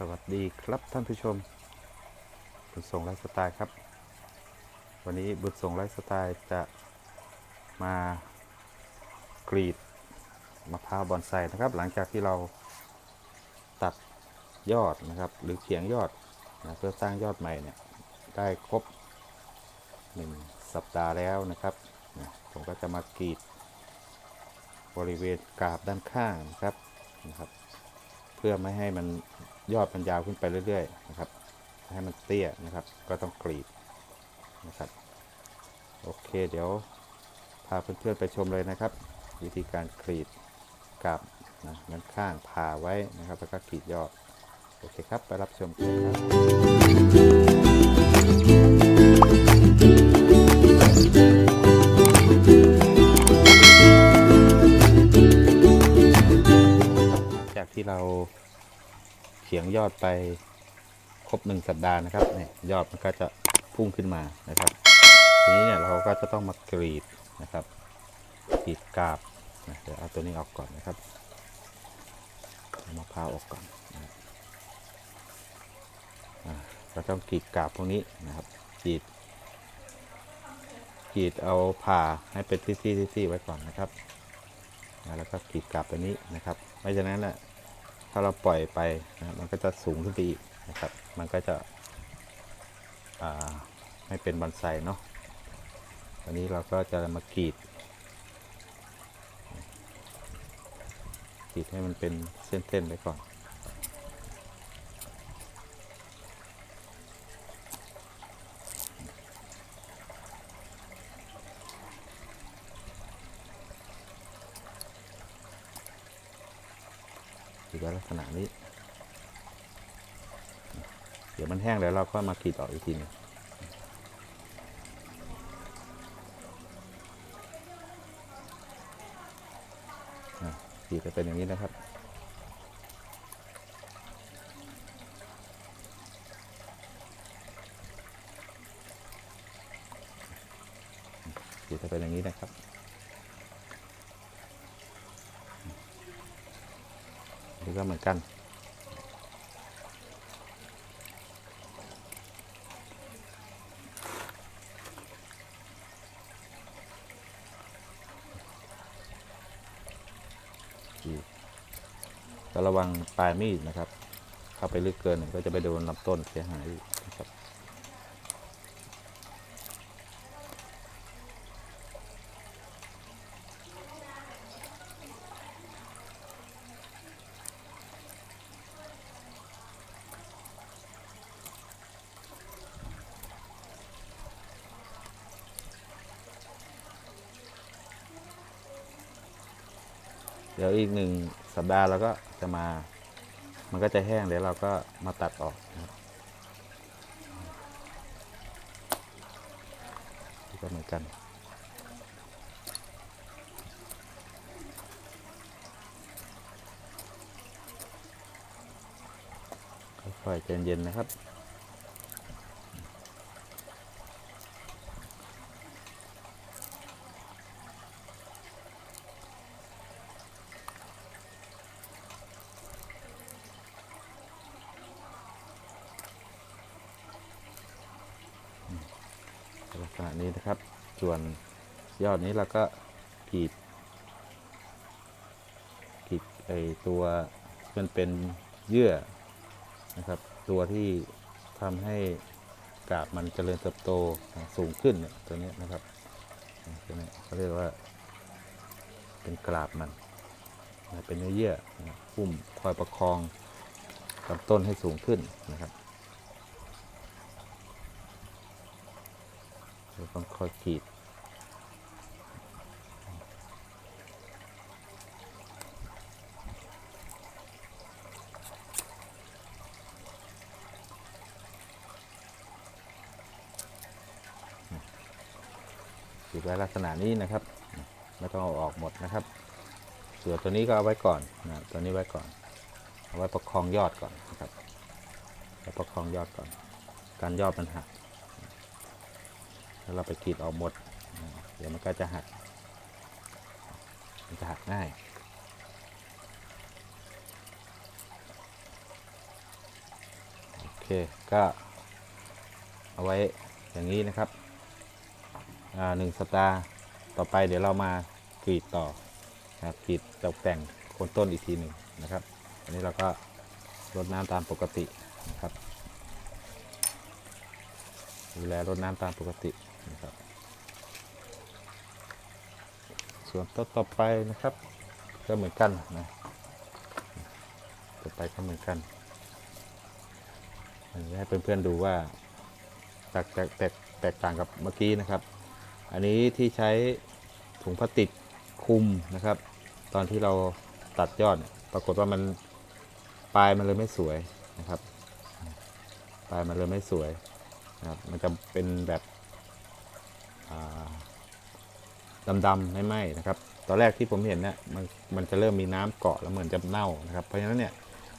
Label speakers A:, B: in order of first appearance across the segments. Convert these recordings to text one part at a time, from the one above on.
A: สวัสดีครับท่านผู้ชม บุญส่งไลฟ์สไตล์ครับ วันนี้บุญส่งไลฟ์สไตล์จะมากรีดมะพร้าวบอนไซนะครับ หลังจากที่เราตัดยอดนะครับ หรือเขียงยอดนะเพื่อสร้างยอดใหม่เนี่ยได้ครบ 1 สัปดาห์แล้วนะครับ ผมก็จะมากรีดบริเวณกาบด้านข้างนะครับนะครับ เพื่อไม่ให้มัน ยอดมันยาวขึ้นไปเรื่อยๆนะครับ ให้มันเตี้ยนะครับ ก็ต้องกรีดนะครับ โอเค เดี๋ยวพาเพื่อนๆไปชมเลยนะครับ วิธีการกรีดกาบนะด้นข้างผ่าไว้นะครับแล้วก็กรีดยอด โอเคครับ ไปรับชมกันครับจากที่เรา เขียงยอดไปครบหนึ่งสัปดาห์นะครับเนี่ยยอดมันก็จะพุ่งขึ้นมานะครับ ทีนี้เนี่ยเราก็จะต้องมากรีดนะครับกรีดกาบนะเดี๋ยวเอาตัวนี้ออกก่อนนะครับเอามะพร้าวออกก่อนนะครับอ่าเราต้องกรีดกาบพวกนี้นะครับกรีดกรีดเอาผ่าให้เป็นที่ๆไว้ก่อนนะครับแล้วก็กรีดกลับตัวนี้นะครับ ไม่ฉะนั้นแหละ ถ้าเราปล่อยไปนะมันก็จะสูงขึ้นไปอีกนะครับ มันก็จะไม่เป็นบอนไซเนาะวันนี้เราก็จะมากรีดกรีดให้มันเป็นเส้นๆไปก่อน อยู่ในลักษณะนี้ เดี๋ยวมันแห้งแล้วเราก็มากรีดออกอีกทีหนึงอะกรีดจะเป็นอย่างนี้นะครับ กรีดจะเป็นอย่างนี้นะครับ นี่ก็เหมือนกันก็ระวังปลายมีดนะครับ เข้าไปลึกเกินก็จะไปโดนลำต้นเสียหายนะครับ เดี๋ยวอีกหนึ่งสัปดาห์เราก็จะมา มันก็จะแห้งเดี๋ยวเราก็มาตัดออกนะครับก็เหมือนกันค่อยๆใจเย็นๆนะครับ ลักษณะนี้นะครับ ส่วนยอดนี้เราก็กรีดกรีดไอตัวมันเป็นเยื่อนะครับ ตัวที่ทำให้กาบมันเจริญเติบโตสูงขึ้นเนี่ยตัวนี้นะครับตัวนี้เขาเรียกว่า เป็นกราบมันเป็นเนื้อเยื่อนะพุ่มคอยประคองลำต้นให้สูงขึ้นนะครับ เราต้องค่อยกรีดกรีดไว้ลักษณะนี้นะครับ ไม่ต้องเอาออกหมดนะครับ ส่วนตัวนี้ก็เอาไว้ก่อนนะตัวนี้ไว้ก่อนเอาไว้ประคองยอดก่อนนะครับไว้ประคองยอดก่อน การยอดมันหัก ถ้าเราไปกรีดออกหมด เดี๋ยวมันก็จะหัก มันจะหักง่ายโอเคก็เอาไว้อย่างนี้นะครับหนึ่งสัปดาห์ต่อไปเดี๋ยวเรามากรีดต่อนะครับกรีดตกแต่งโคนต้นอีกทีหนึ่งนะครับ อันนี้เราก็รดน้ำตามปกตินะครับดูแลรดน้ำตามปกติ นะครับ ส่วนต้นต่อไปนะครับ ก็เหมือนกันนะต่อไปก็เหมือนกันอันนี้ให้เพื่อนๆดูว่าแตกแตกแตกแตกต่างกับเมื่อกี้นะครับ อันนี้ที่ใช้ถุงพลาสติกคุมนะครับ ตอนที่เราตัดยอดปรากฏว่ามันปลายมันเลยไม่สวยนะครับ ปลายมันเลยไม่สวยนะครับ มันจะเป็นแบบ ดำๆไม่ไหม้นะครับ ตอนแรกที่ผมเห็นเนี่ยมันมันจะเริ่มมีน้ำเกาะแล้วเหมือนจะเน่านะครับ เพราะฉะนั้นเนี่ย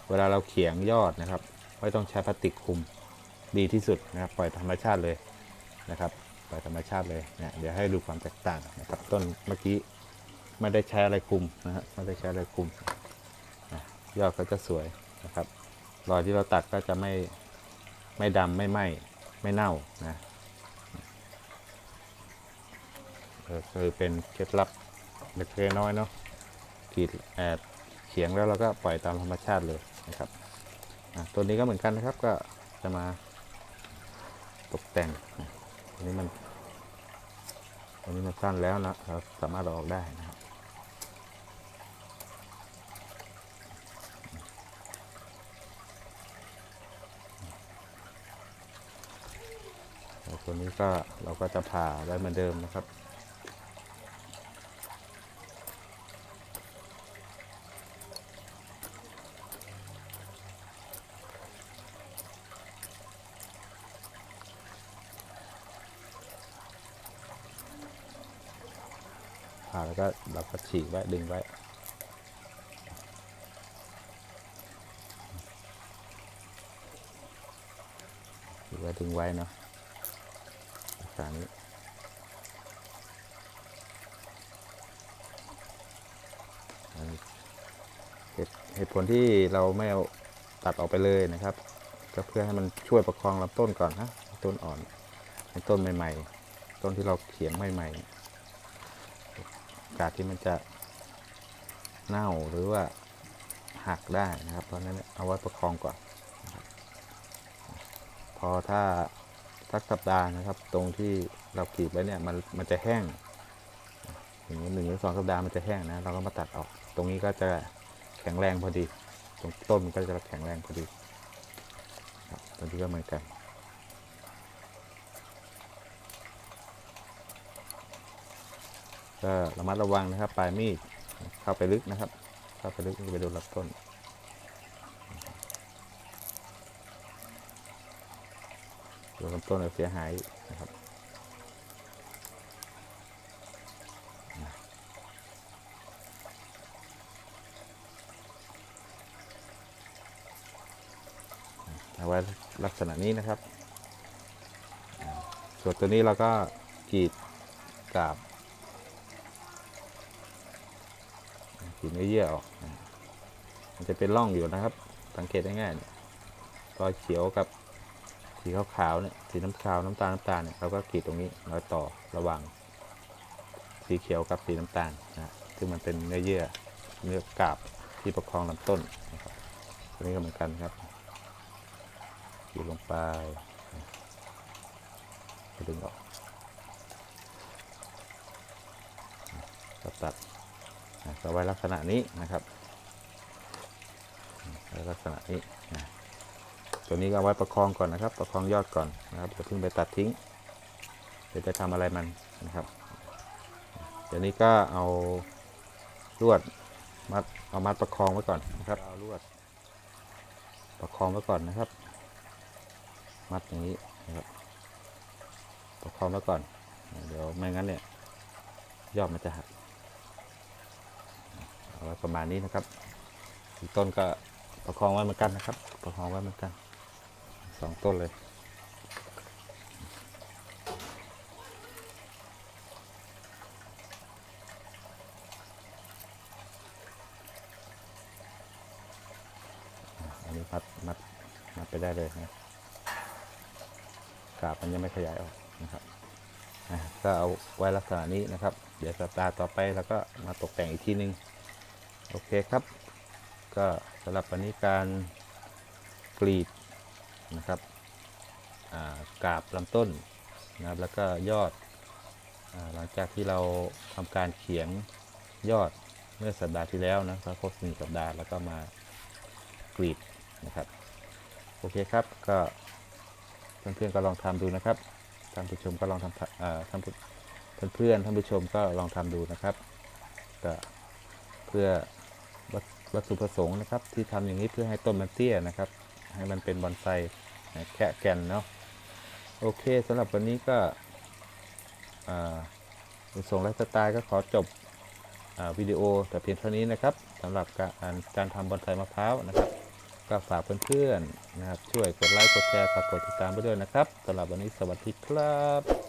A: เวลาเราเขียงยอดนะครับไม่ต้องใช้พลาสติกคลุมดีที่สุดนะครับ ปล่อยธรรมชาติเลยนะครับ ปล่อยธรรมชาติเลยเนี่ยเดี๋ยวให้ดูความแตกต่างนะครับ ต้นเมื่อกี้ไม่ได้ใช้อะไรคลุมนะฮะไม่ได้ใช้อะไรคลุมนะยอดก็จะสวยนะครับรอยที่เราตัดก็จะไม่ไม่ดำไม่ไหม้ไม่เน่านะ ก็ คือเป็นเคล็ดลับเล็กๆน้อยเนาะกรีดแอดเขียงแล้วเราก็ปล่อยตามธรรมชาติเลยนะครับตัวนี้ก็เหมือนกันนะครับก็จะมาตกแต่งนะตัวนี้มันตัวนี้มันสั้นแล้วนะเราสามารถออกได้นะครับแล้วตัวนี้ก็เราก็จะผ่าไว้เหมือนเดิมนะครับ ผ่าแล้วก็เราก็ฉีกไว้ดึงไว้ ฉีกไว้ดึงไว้เนาะลักษณะนี้อันนี้เหตุเหตุผลที่เราไม่เอาตัดออกไปเลยนะครับ ก็เพื่อให้มันช่วยประคองลำต้นก่อนนะต้นอ่อนต้นใหม่ ๆ ต้นที่เราเขียงใหม่ๆ อกาสที่มันจะเน่าหรือว่าหักได้นะครับ เพราะนั้นเอาไว้ประคองก่อนพอถ้าสักสัปดาห์นะครับ ตรงที่เรากรีดไว้เนี่ยมันมันจะแห้งอย่างนี้หนึ่งหรือสองสัปดาห์มันจะแห้งนะ เราก็มาตัดออก ตรงนี้ก็จะแข็งแรงพอดี ตรงต้นมันก็จะแข็งแรงพอดีครับตรงนี้ก็เหมือนกัน ก็ระมัดระวังนะครับ ปลายมีดเข้าไปลึกนะครับ เข้าไปลึกจะไปโดนลำต้นโดนลำต้นเราเสียหายนะครับเอาไว้ลักษณะนี้นะครับ ส่วนตัวนี้เราก็กรีดกาบ ขีเนื้อเยื่อออก มันจะเป็นร่องอยู่นะครับ สังเกตได้ง่ายเนี่ยรอยเขียวกับสีขาวๆเนี่ยสีน้ำขาวน้ำตาลน้ำตาลเนี่ยเราก็กรีดตรงนี้รอยต่อระหว่างสีเขียวกับสีน้ำตาลนะซึ่งมันเป็นเนื้อเยื่อเนื้อกาบที่ประคองลำต้นนะครับตัวนี้ก็เหมือนกันครับกรีดลงไปดึงออกก็ตัด ก็ไว้ลักษณะนี้นะครับไว้ลักษณะนี้นะตัวนี้ก็เอาไว้ประคองก่อนนะครับ ประคองยอดก่อนนะครับอย่าเพิ่งไปตัดทิ้งเดี๋ยวจะทำอะไรมันนะครับ เดี๋ยวนี้ก็เอาลวดมัดเอามัดประคองไว้ก่อนนะครับเอาลวด ประคองไว้ก่อนนะครับ มัดอย่างนี้นะครับประคองไว้ก่อน เดี๋ยวไม่งั้นเนี่ยยอดมันจะหัก ประมาณนี้นะครับ อีกต้นก็ประคองไว้เหมือนกันนะครับ ประคองไว้เหมือนกันสองต้นเลยอันนี้มัดมัดมัดไปได้เลยนะกาบมันยังไม่ขยายออกนะครับก็เอาไว้ลักษณะนี้นะครับ เดี๋ยวสัปดาห์ต่อไปเราก็มาตกแต่งอีกทีนึง โอเคครับ ก็สำหรับวันนี้การกรีดนะครับกาบลำต้นนะครับแล้วก็ยอดอหลังจากที่เราทำการเขียงยอดเมื่อสัปดาห์ที่แล้วนะครับครบหนึ่งสัปดาห์แล้วก็มากรีดนะครับโอเคครับก็เพื่อนๆก็ลองทำดูนะครับท่านผู้ชมก็ลองทำท่านเพื่อนๆท่านผู้ชมก็ลองทำดูนะครับก็เพื่อ วัตถุประสงค์นะครับ ที่ทำอย่างนี้เพื่อให้ต้นมันเตี้ยนะครับ ให้มันเป็นบอนไซแคะแก่นเนาะโอเคสำหรับวันนี้ก็ส่งไลฟ์สไตล์ก็ขอจบอวิดีโอแต่เพียงเท่านี้นะครับสำหรับการการทำบอนไซมะพร้าวนะครับ ก็ฝากเพื่อนๆนะครับ ช่วยกดไลค์กดแชร์ฝากกดติดตามไปด้วยนะครับสำหรับวันนี้สวัสดีครับ